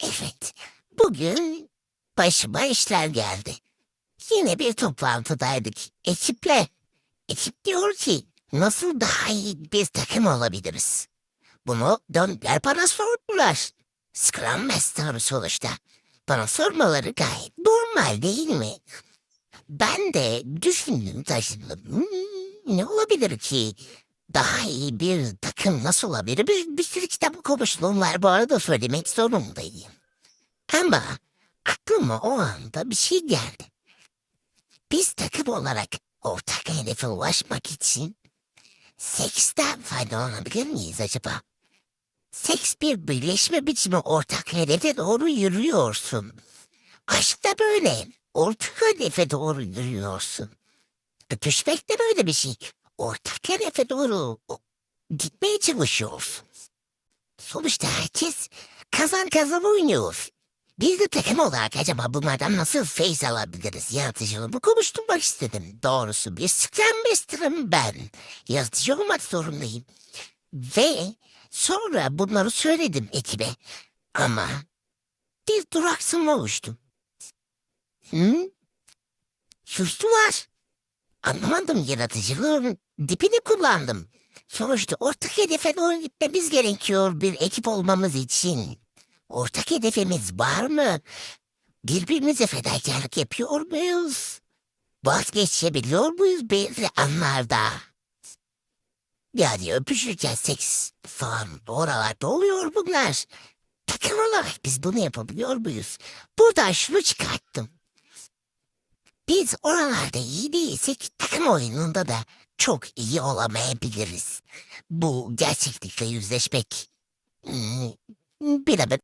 Evet, bugün başıma işler geldi. Yine bir toplantıdaydık ekiple. Ekip diyor ki nasıl daha iyi bir takım olabiliriz? Bunu döndüler bana sordular. Scrum Master'ım sonuçta. Bana sormaları gayet normal değil mi? Ben de düşündüm taşındım. Hmm, ne olabilir ki? Daha iyi bir takım nasıl olabilir? Bir, bir sürü kitap okumuşluğum var bu arada söylemek zorundayım. Ama aklıma o anda bir şey geldi. Biz takım olarak ortak hedefe ulaşmak için seksten faydalanabilir miyiz acaba? Seks bir birleşme biçimi ortak hedefe doğru yürüyorsun. Aşk da böyle. Ortak hedefe doğru yürüyorsun. Öpüşmek de böyle bir şey. Ortak hedefe doğru gitmeye çalışıyorsun. Sonuçta herkes kazan kazan oynuyor. Biz de takım olarak acaba bunlardan nasıl feyz alabiliriz yaratıcılığımı konuşturmak istedim. Doğrusu bir Scrum Master'ım ben. Yaratıcı olmak zorundayım. Ve sonra bunları söyledim ekibe. Ama bir duraksama oluştu. Hı? Sustular. Anlamadım yaratıcılığın dipini kullandım. Sonuçta ortak hedefe doğru gitmemiz gerekiyor bir ekip olmamız için. Ortak hedefimiz var mı? Birbirimize fedakarlık yapıyor muyuz? Vazgeçebiliyor muyuz belli anlarda? Yani öpüşürken seks falan oralarda oluyor bunlar. Takım olarak biz bunu yapabiliyor muyuz? Buradan şunu çıkarttım. Biz oralarda iyi değilsek takım oyununda da çok iyi olamayabiliriz. Bu gerçeklikle yüzleşmek hmm, bir hemen